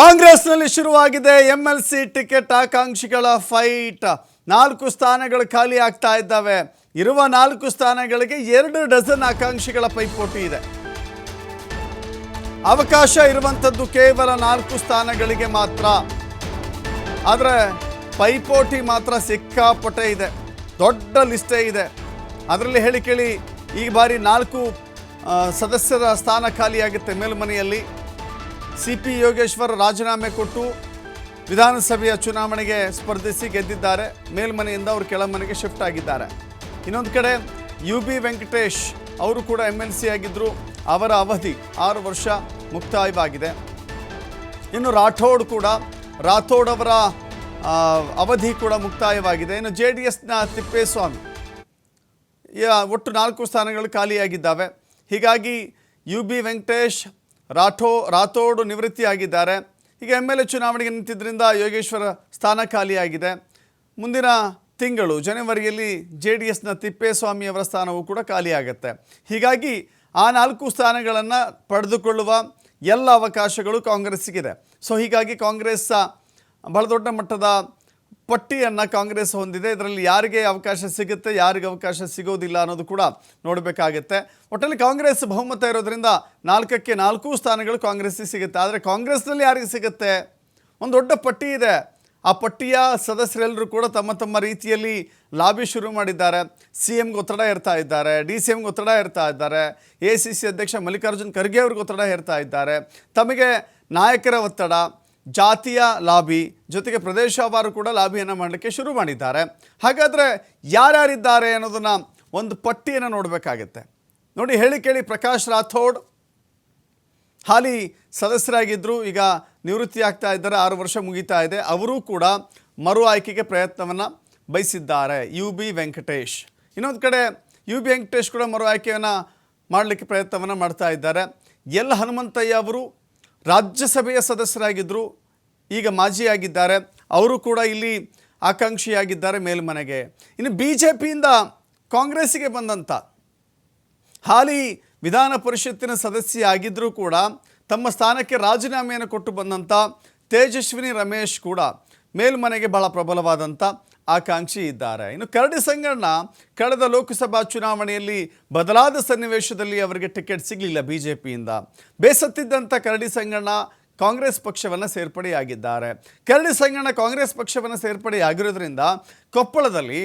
ಕಾಂಗ್ರೆಸ್ನಲ್ಲಿ ಶುರುವಾಗಿದೆ M L C ticket ಆಕಾಂಕ್ಷಿಗಳ ಫೈಟ್. ನಾಲ್ಕು ಸ್ಥಾನಗಳು ಖಾಲಿ ಆಗ್ತಾ ಇದ್ದಾವೆ. ಇರುವ ನಾಲ್ಕು ಸ್ಥಾನಗಳಿಗೆ ಎರಡು ಡಜನ್ ಆಕಾಂಕ್ಷಿಗಳ ಪೈಪೋಟಿ ಇದೆ. ಅವಕಾಶ ಇರುವಂಥದ್ದು ಕೇವಲ ನಾಲ್ಕು ಸ್ಥಾನಗಳಿಗೆ ಮಾತ್ರ. ಆದರೆ ಪೈಪೋಟಿ ಮಾತ್ರ ಸಿಕ್ಕಾಪಟ್ಟೆ ಇದೆ. ದೊಡ್ಡ ಲಿಸ್ಟೇ ಇದೆ. ಅದರಲ್ಲಿ ಹೇಳಿ ಕೇಳಿ, ಈ ಬಾರಿ ನಾಲ್ಕು ಸದಸ್ಯರ ಸ್ಥಾನ ಖಾಲಿಯಾಗುತ್ತೆ ಮೇಲ್ಮನೆಯಲ್ಲಿ. ಸಿ ಪಿ ಯೋಗೇಶ್ವರ್ ರಾಜೀನಾಮೆ ಕೊಟ್ಟು ವಿಧಾನಸಭೆಯ ಚುನಾವಣೆಗೆ ಸ್ಪರ್ಧಿಸಿ ಗೆದ್ದಿದ್ದಾರೆ. ಮೇಲ್ಮನೆಯಿಂದ ಅವರು ಕೆಳಮನೆಗೆ ಶಿಫ್ಟ್ ಆಗಿದ್ದಾರೆ. ಇನ್ನೊಂದು ಕಡೆ ಯು ಬಿ ವೆಂಕಟೇಶ್ ಅವರು ಕೂಡ ಎಂ ಎಲ್ ಸಿ ಆಗಿದ್ದರು ಅವರ ಅವಧಿ ಆರು ವರ್ಷ ಮುಕ್ತಾಯವಾಗಿದೆ. ಇನ್ನು ರಾಠೋಡ್ ಕೂಡ, ರಾಥೋಡ್ ಅವರ ಅವಧಿ ಕೂಡ ಮುಕ್ತಾಯವಾಗಿದೆ. ಇನ್ನು ಜೆ ಡಿ ಎಸ್ನ ತಿಪ್ಪೇಸ್ವಾಮಿ ಒಟ್ಟು ನಾಲ್ಕು ಸ್ಥಾನಗಳು ಖಾಲಿಯಾಗಿದ್ದಾವೆ. ಹೀಗಾಗಿ ಯು ಬಿ ವೆಂಕಟೇಶ್ ರಾಠೋ, ರಾಥೋಡ್ ನಿವೃತ್ತಿಯಾಗಿದ್ದಾರೆ. ಈಗ ಎಂ ಎಲ್ ಎ ಚುನಾವಣೆಗೆ ನಿಂತಿದ್ದರಿಂದ ಯೋಗೇಶ್ವರ ಸ್ಥಾನ ಖಾಲಿಯಾಗಿದೆ. ಮುಂದಿನ ತಿಂಗಳು ಜನವರಿಯಲ್ಲಿ ಜೆ ಡಿ ಎಸ್ನ ತಿಪ್ಪೇಸ್ವಾಮಿಯವರ ಸ್ಥಾನವೂ ಕೂಡ ಖಾಲಿಯಾಗುತ್ತೆ. ಹೀಗಾಗಿ ಆ ನಾಲ್ಕು ಸ್ಥಾನಗಳನ್ನು ಪಡೆದುಕೊಳ್ಳುವ ಎಲ್ಲ ಅವಕಾಶಗಳು ಕಾಂಗ್ರೆಸ್ಸಿಗಿದೆ. ಸೊ ಹೀಗಾಗಿ ಕಾಂಗ್ರೆಸ್ ಬಹಳ ದೊಡ್ಡ ಮಟ್ಟದ ಪಟ್ಟಿಯನ್ನು ಕಾಂಗ್ರೆಸ್ ಹೊಂದಿದೆ. ಇದರಲ್ಲಿ ಯಾರಿಗೆ ಅವಕಾಶ ಸಿಗುತ್ತೆ, ಯಾರಿಗೆ ಅವಕಾಶ ಸಿಗೋದಿಲ್ಲ ಅನ್ನೋದು ಕೂಡ ನೋಡಬೇಕಾಗುತ್ತೆ. ಒಟ್ಟಲ್ಲಿ ಕಾಂಗ್ರೆಸ್ ಬಹುಮತ ಇರೋದ್ರಿಂದ ನಾಲ್ಕಕ್ಕೆ ನಾಲ್ಕು ಸ್ಥಾನಗಳು ಕಾಂಗ್ರೆಸ್ಸಿಗೆ ಸಿಗುತ್ತೆ. ಆದರೆ ಕಾಂಗ್ರೆಸ್ನಲ್ಲಿ ಯಾರಿಗೆ ಸಿಗುತ್ತೆ? ಒಂದು ದೊಡ್ಡ ಪಟ್ಟಿ ಇದೆ. ಆ ಪಟ್ಟಿಯ ಸದಸ್ಯರೆಲ್ಲರೂ ಕೂಡ ತಮ್ಮ ತಮ್ಮ ರೀತಿಯಲ್ಲಿ ಲಾಬಿ ಶುರು ಮಾಡಿದ್ದಾರೆ. ಸಿ ಎಮ್ಗೆ ಒತ್ತಡ ಇರ್ತಾ ಇದ್ದಾರೆ ಡಿ ಸಿ ಎಮ್ಗೆ ಒತ್ತಡ ಇರ್ತಾ ಇದ್ದಾರೆ, ಎ ಸಿ ಸಿ ಅಧ್ಯಕ್ಷ ಮಲ್ಲಿಕಾರ್ಜುನ್ ಖರ್ಗೆ ಅವ್ರಿಗೆ ಒತ್ತಡ ಇರ್ತಾ ಇದ್ದಾರೆ. ತಮಗೆ ನಾಯಕರ ಒತ್ತಡ ಜಾತಿಯ ಲಾಬಿ ಜೊತೆಗೆ ಪ್ರದೇಶವಾರು ಕೂಡ ಲಾಬಿಯನ್ನು ಮಾಡಲಿಕ್ಕೆ ಶುರು ಮಾಡಿದ್ದಾರೆ. ಹಾಗಾದರೆ ಯಾರ್ಯಾರಿದ್ದಾರೆ ಅನ್ನೋದನ್ನು ಒಂದು ಪಟ್ಟಿಯನ್ನು ನೋಡಬೇಕಾಗತ್ತೆ. ನೋಡಿ, ಹೇಳಿ ಕೇಳಿ ಪ್ರಕಾಶ್ ರಾಥೋಡ್. ಹಾಲಿ ಸದಸ್ಯರಾಗಿದ್ದರು ಈಗ ನಿವೃತ್ತಿ ಆಗ್ತಾ ಇದ್ದಾರೆ, ಆರು ವರ್ಷ ಮುಗಿತಾ ಇದೆ. ಅವರೂ ಕೂಡ ಮರು ಆಯ್ಕೆಗೆ ಪ್ರಯತ್ನವನ್ನು ಬಯಸಿದ್ದಾರೆ. U B Venkatesh. ಇನ್ನೊಂದು ಕಡೆ ಯು ಬಿ ವೆಂಕಟೇಶ್ ಕೂಡ ಮರು ಆಯ್ಕೆಯನ್ನು ಮಾಡಲಿಕ್ಕೆ ಪ್ರಯತ್ನವನ್ನು ಮಾಡ್ತಾ ಇದ್ದಾರೆ. ಎಲ್ ಹನುಮಂತಯ್ಯ ಅವರು ರಾಜ್ಯಸಭೆಯ ಸದಸ್ಯರಾಗಿದ್ದರು ಈಗ ಮಾಜಿಯಾಗಿದ್ದಾರೆ. ಅವರು ಕೂಡ ಇಲ್ಲಿ ಆಕಾಂಕ್ಷಿಯಾಗಿದ್ದಾರೆ ಮೇಲ್ಮನೆಗೆ. ಇನ್ನು ಬಿ ಜೆ ಪಿಯಿಂದ ಕಾಂಗ್ರೆಸ್ಸಿಗೆ ಬಂದಂಥ ಹಾಲಿ ವಿಧಾನ ಪರಿಷತ್ತಿನ ಸದಸ್ಯ ಆಗಿದ್ದರೂ ಕೂಡ ತಮ್ಮ ಸ್ಥಾನಕ್ಕೆ ರಾಜೀನಾಮೆಯನ್ನು ಕೊಟ್ಟು ಬಂದಂಥ ತೇಜಸ್ವಿನಿ ರಮೇಶ್ ಕೂಡ ಮೇಲ್ಮನೆಗೆ ಬಹಳ ಪ್ರಬಲವಾದಂಥ ಆಕಾಂಕ್ಷಿ ಇದ್ದಾರೆ. ಇನ್ನು ಕರಡಿ ಸಂಗಣ್ಣ ಕಳೆದ ಲೋಕಸಭಾ ಚುನಾವಣೆಯಲ್ಲಿ ಬದಲಾದ ಸನ್ನಿವೇಶದಲ್ಲಿ ಅವರಿಗೆ ಟಿಕೆಟ್ ಸಿಗಲಿಲ್ಲ ಬಿ ಜೆ ಪಿಯಿಂದ ಬೇಸತ್ತಿದ್ದಂಥ ಕರಡಿ ಸಂಗಣ್ಣ ಕಾಂಗ್ರೆಸ್ ಪಕ್ಷವನ್ನು ಸೇರ್ಪಡೆಯಾಗಿದ್ದಾರೆ. ಕರಡಿ ಸಂಗಣ್ಣ ಕಾಂಗ್ರೆಸ್ ಪಕ್ಷವನ್ನು ಸೇರ್ಪಡೆಯಾಗಿರೋದ್ರಿಂದ ಕೊಪ್ಪಳದಲ್ಲಿ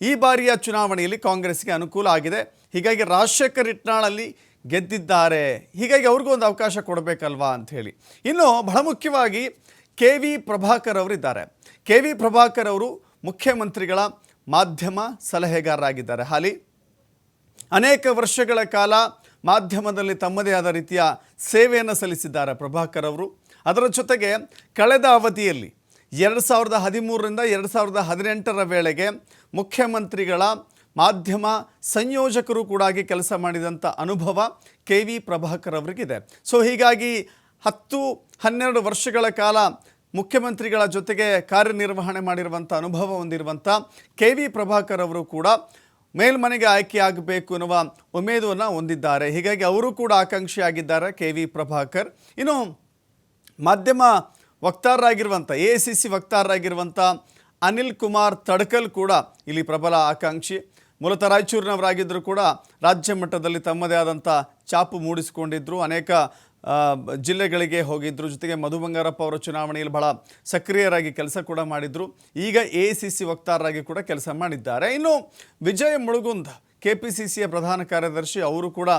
ಈ ಬಾರಿಯ ಚುನಾವಣೆಯಲ್ಲಿ ಕಾಂಗ್ರೆಸ್ಗೆ ಅನುಕೂಲ ಆಗಿದೆ. ಹೀಗಾಗಿ ರಾಜಶೇಖರ್ ಇಟ್ನಾಳಲ್ಲಿ ಗೆದ್ದಿದ್ದಾರೆ. ಹೀಗಾಗಿ ಅವ್ರಿಗೂ ಒಂದು ಅವಕಾಶ ಕೊಡಬೇಕಲ್ವಾ ಅಂಥೇಳಿ ಇನ್ನು ಬಹಳ ಮುಖ್ಯವಾಗಿ ಕೆ ವಿ ಪ್ರಭಾಕರ್ ಅವರಿದ್ದಾರೆ. ಕೆ ವಿ ಪ್ರಭಾಕರ್ ಅವರು ಮುಖ್ಯಮಂತ್ರಿಗಳ ಮಾಧ್ಯಮ ಸಲಹೆಗಾರರಾಗಿದ್ದಾರೆ. ಹಾಲಿ, ಅನೇಕ ವರ್ಷಗಳ ಕಾಲ ಮಾಧ್ಯಮದಲ್ಲಿ ತಮ್ಮದೇ ಆದ ರೀತಿಯ ಸೇವೆಯನ್ನು ಸಲ್ಲಿಸಿದ್ದಾರೆ ಪ್ರಭಾಕರ್ ಅವರು. ಅದರ ಜೊತೆಗೆ ಕಳೆದ ಅವಧಿಯಲ್ಲಿ ಎರಡು ಸಾವಿರದ ಹದಿಮೂರರಿಂದ ಎರಡು ಸಾವಿರದ ಹದಿನೆಂಟರ ವೇಳೆಗೆ ಮುಖ್ಯಮಂತ್ರಿಗಳ ಮಾಧ್ಯಮ ಸಂಯೋಜಕರು ಕೂಡ ಆಗಿ ಕೆಲಸ ಮಾಡಿದಂಥ ಅನುಭವ ಕೆ ವಿ ಪ್ರಭಾಕರ್ ಅವರಿಗಿದೆ. ಸೊ ಹೀಗಾಗಿ ಹತ್ತು ಹನ್ನೆರಡು ವರ್ಷಗಳ ಕಾಲ ಮುಖ್ಯಮಂತ್ರಿಗಳ ಜೊತೆಗೆ ಕಾರ್ಯನಿರ್ವಹಣೆ ಮಾಡಿರುವಂಥ ಅನುಭವ ಹೊಂದಿರುವಂಥ ಕೆ ವಿ ಪ್ರಭಾಕರ್ ಅವರು ಕೂಡ ಮೇಲ್ಮನೆಗೆ ಆಯ್ಕೆಯಾಗಬೇಕು ಎನ್ನುವ ಉಮೇದುವನ್ನು ಹೊಂದಿದ್ದಾರೆ. ಹೀಗಾಗಿ ಅವರು ಕೂಡ ಆಕಾಂಕ್ಷಿಯಾಗಿದ್ದಾರೆ ಕೆ ವಿ ಪ್ರಭಾಕರ್. ಇನ್ನು ಮಾಧ್ಯಮ ವಕ್ತಾರರಾಗಿರುವಂಥ ಎ ಸಿ ಸಿ ವಕ್ತಾರರಾಗಿರುವಂಥ ಅನಿಲ್ ಕುಮಾರ್ ತಡ್ಕಲ್ ಕೂಡ ಇಲ್ಲಿ ಪ್ರಬಲ ಆಕಾಂಕ್ಷಿ. ಮೂಲತಃ ರಾಯಚೂರಿನವರಾಗಿದ್ದರೂ ಕೂಡ ರಾಜ್ಯ ಮಟ್ಟದಲ್ಲಿ ತಮ್ಮದೇ ಆದಂಥ ಚಾಪು ಮೂಡಿಸಿಕೊಂಡಿದ್ದರು ಅನೇಕ ಜಿಲ್ಲೆಗಳಿಗೆ ಹೋಗಿದ್ದರು ಜೊತೆಗೆ ಮಧು ಬಂಗಾರಪ್ಪ ಅವರ ಚುನಾವಣೆಯಲ್ಲಿ ಬಹಳ ಸಕ್ರಿಯರಾಗಿ ಕೆಲಸ ಕೂಡ ಮಾಡಿದರು. ಈಗ ಎ ಸಿ ಸಿ ವಕ್ತಾರರಾಗಿ ಕೂಡ ಕೆಲಸ ಮಾಡಿದ್ದಾರೆ. ಇನ್ನು Vijay Mulugund, K P C ಸಿಯ ಪ್ರಧಾನ ಕಾರ್ಯದರ್ಶಿ, ಅವರು ಕೂಡ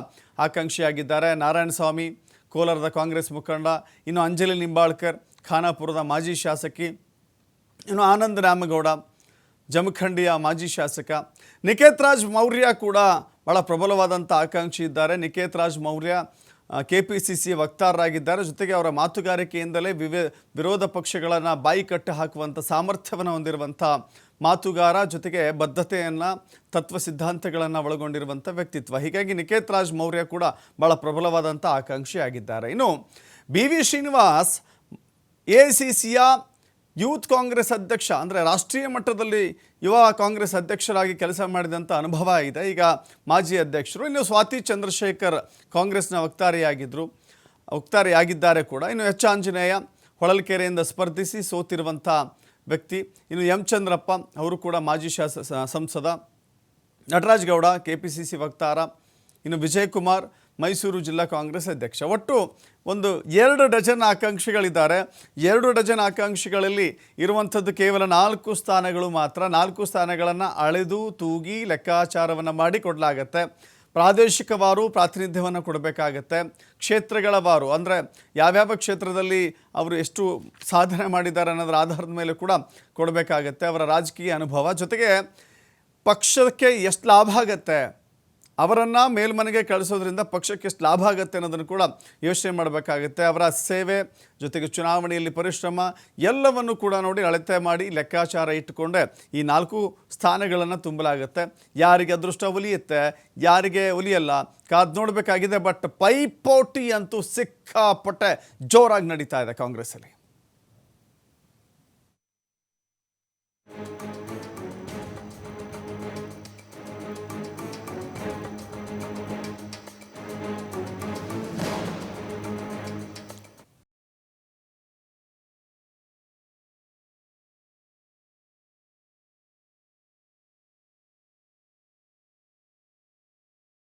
ಆಕಾಂಕ್ಷಿಯಾಗಿದ್ದಾರೆ. ನಾರಾಯಣಸ್ವಾಮಿ, ಕೋಲಾರದ ಕಾಂಗ್ರೆಸ್ ಮುಖಂಡ, ಇನ್ನು ಅಂಜಲಿ ನಿಂಬಾಳ್ಕರ್, ಖಾನಾಪುರದ ಮಾಜಿ ಶಾಸಕಿ, ಇನ್ನು ಆನಂದ್ ರಾಮಗೌಡ, ಜಮಖಂಡಿಯ ಮಾಜಿ ಶಾಸಕ, ನಿಕೇತ್ ರಾಜ್ ಮೌರ್ಯ ಕೂಡ ಭಾಳ ಪ್ರಬಲವಾದಂಥ ಆಕಾಂಕ್ಷಿ ಇದ್ದಾರೆ. Niketh Raj Maurya K P C C ವಕ್ತಾರರಾಗಿದ್ದಾರೆ. ಜೊತೆಗೆ ಅವರ ಮಾತುಗಾರಿಕೆಯಿಂದಲೇ ವಿವೇ, ವಿರೋಧ ಪಕ್ಷಗಳನ್ನು ಬಾಯಿ ಕಟ್ಟು ಹಾಕುವಂಥ ಸಾಮರ್ಥ್ಯವನ್ನು ಹೊಂದಿರುವಂಥ ಮಾತುಗಾರ, ಜೊತೆಗೆ ಬದ್ಧತೆಯನ್ನು, ತತ್ವ ಸಿದ್ಧಾಂತಗಳನ್ನು ಒಳಗೊಂಡಿರುವಂಥ ವ್ಯಕ್ತಿತ್ವ. ಹೀಗಾಗಿ ನಿಕೇತ್ ರಾಜ್ ಮೌರ್ಯ ಕೂಡ ಭಾಳ ಪ್ರಬಲವಾದಂಥ ಆಕಾಂಕ್ಷಿಯಾಗಿದ್ದಾರೆ. ಇನ್ನು B V Srinivas, A C ಸಿಯ ಯೂತ್ ಕಾಂಗ್ರೆಸ್ ಅಧ್ಯಕ್ಷ, ಅಂದರೆ ರಾಷ್ಟ್ರೀಯ ಮಟ್ಟದಲ್ಲಿ ಯುವ ಕಾಂಗ್ರೆಸ್ ಅಧ್ಯಕ್ಷರಾಗಿ ಕೆಲಸ ಮಾಡಿದಂಥ ಅನುಭವ ಇದೆ. ಈಗ ಮಾಜಿ ಅಧ್ಯಕ್ಷರು, ಇನ್ನು ಸ್ವಾತಿ ಚಂದ್ರಶೇಖರ್ ಕಾಂಗ್ರೆಸ್ನ ವಕ್ತಾರಿಯಾಗಿದ್ದರು ವಕ್ತಾರಿಯಾಗಿದ್ದಾರೆ ಕೂಡ. ಇನ್ನು ಎಚ್ ಆಂಜನೇಯ ಹೊಳಲ್ಕೆರೆಯಿಂದ ಸ್ಪರ್ಧಿಸಿ ಸೋತಿರುವಂಥ ವ್ಯಕ್ತಿ. ಇನ್ನು ಎಂ ಚಂದ್ರಪ್ಪ ಅವರು ಕೂಡ ಮಾಜಿ ಶಾಸ, ಸಂಸದ. Nataraj Gowda K P C C ವಕ್ತಾರ. ಇನ್ನು ವಿಜಯ್ ಕುಮಾರ್ ಮೈಸೂರು ಜಿಲ್ಲಾ ಕಾಂಗ್ರೆಸ್ ಅಧ್ಯಕ್ಷ. ಒಟ್ಟು ಒಂದು ಎರಡು ಡಜನ್ ಆಕಾಂಕ್ಷಿಗಳಿದ್ದಾರೆ. ಎರಡು ಡಜನ್ ಆಕಾಂಕ್ಷಿಗಳಲ್ಲಿ ಇರುವಂಥದ್ದು ಕೇವಲ ನಾಲ್ಕು ಸ್ಥಾನಗಳು ಮಾತ್ರ. ನಾಲ್ಕು ಸ್ಥಾನಗಳನ್ನು ಅಳೆದು ತೂಗಿ ಲೆಕ್ಕಾಚಾರವನ್ನು ಮಾಡಿ ಕೊಡಲಾಗತ್ತೆ. ಪ್ರಾದೇಶಿಕವಾರು ಪ್ರಾತಿನಿಧ್ಯವನ್ನು ಕೊಡಬೇಕಾಗತ್ತೆ. ಕ್ಷೇತ್ರಗಳವಾರು, ಅಂದರೆ ಯಾವ್ಯಾವ ಕ್ಷೇತ್ರದಲ್ಲಿ ಅವರು ಎಷ್ಟು ಸಾಧನೆ ಮಾಡಿದ್ದಾರೆ ಅನ್ನೋದರ ಆಧಾರದ ಮೇಲೆ ಕೂಡ ಕೊಡಬೇಕಾಗತ್ತೆ. ಅವರ ರಾಜಕೀಯ ಅನುಭವ. ಜೊತೆಗೆ ಪಕ್ಷಕ್ಕೆ ಎಷ್ಟು ಲಾಭ ಆಗತ್ತೆ? ಅವರನ್ನು ಮೇಲ್ಮನೆಗೆ ಕಳಿಸೋದ್ರಿಂದ ಪಕ್ಷಕ್ಕೆ ಎಷ್ಟು ಲಾಭ ಆಗುತ್ತೆ ಅನ್ನೋದನ್ನು ಕೂಡ ಯೋಚನೆ ಮಾಡಬೇಕಾಗುತ್ತೆ. ಅವರ ಸೇವೆ ಜೊತೆಗೆ ಚುನಾವಣೆಯಲ್ಲಿ ಪರಿಶ್ರಮ ಎಲ್ಲವನ್ನು ಕೂಡ ನೋಡಿ ಅಳತೆ ಮಾಡಿ ಲೆಕ್ಕಾಚಾರ ಇಟ್ಟುಕೊಂಡೆ ಈ ನಾಲ್ಕು ಸ್ಥಾನಗಳನ್ನು ತುಂಬಲಾಗುತ್ತೆ. ಯಾರಿಗೆ ಅದೃಷ್ಟ ಒಲಿಯುತ್ತೆ, ಯಾರಿಗೆ ಒಲಿಯಲ್ಲ, ಕಾದ್ ನೋಡಬೇಕಾಗಿದೆ, ಬಟ್ ಪೈಪೋಟಿ ಅಂತೂ ಸಿಕ್ಕಾಪಟ್ಟೆ ಜೋರಾಗಿ ನಡೀತಾ ಇದೆ ಕಾಂಗ್ರೆಸ್ಸಲ್ಲಿ.